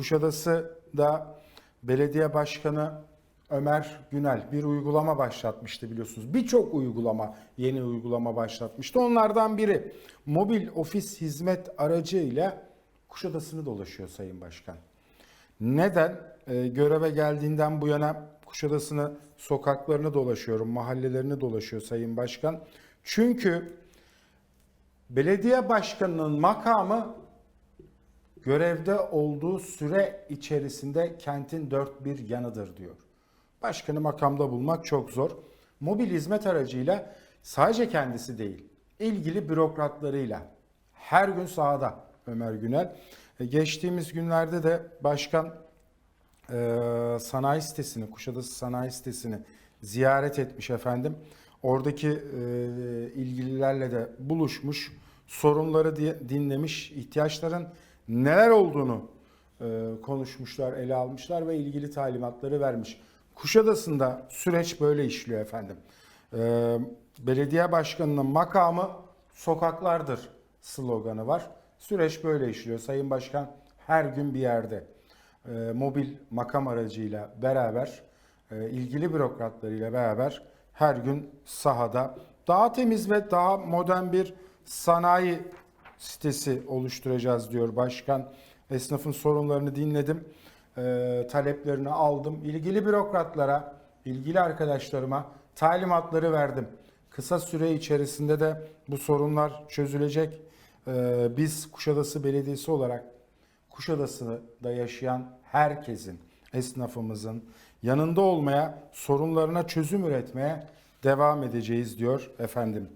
Kuşadası da belediye başkanı Ömer Günel bir uygulama başlatmıştı biliyorsunuz. Birçok uygulama, yeni uygulama başlatmıştı. Onlardan biri mobil ofis hizmet aracı ile Kuşadası'nı dolaşıyor Sayın Başkan. Neden? Ee, göreve geldiğinden bu yana Kuşadası'nı sokaklarını dolaşıyorum, mahallelerini dolaşıyor Sayın Başkan. Çünkü belediye başkanının makamı görevde olduğu süre içerisinde kentin dört bir yanıdır diyor. Başkanı makamda bulmak çok zor. Mobil hizmet aracıyla sadece kendisi değil, ilgili bürokratlarıyla her gün sahada Ömer Günel. E, Geçtiğimiz günlerde de başkan e, sanayi sitesini, Kuşadası sanayi sitesini ziyaret etmiş efendim. Oradaki e, ilgililerle de buluşmuş, sorunları dinlemiş, ihtiyaçların neler olduğunu e, konuşmuşlar, ele almışlar ve ilgili talimatları vermiş. Kuşadası'nda süreç böyle işliyor efendim. E, belediye başkanının makamı sokaklardır sloganı var. Süreç böyle işliyor. Sayın Başkan her gün bir yerde e, mobil makam aracıyla beraber ilgili bürokratlarıyla beraber her gün sahada daha temiz ve daha modern bir sanayi sitesi oluşturacağız diyor başkan. Esnafın sorunlarını dinledim. e, taleplerini aldım. İlgili bürokratlara, ilgili arkadaşlarıma talimatları verdim. Kısa süre içerisinde de bu sorunlar çözülecek. E, biz Kuşadası Belediyesi olarak Kuşadası'da yaşayan herkesin, esnafımızın yanında olmaya, sorunlarına çözüm üretmeye devam edeceğiz diyor efendim.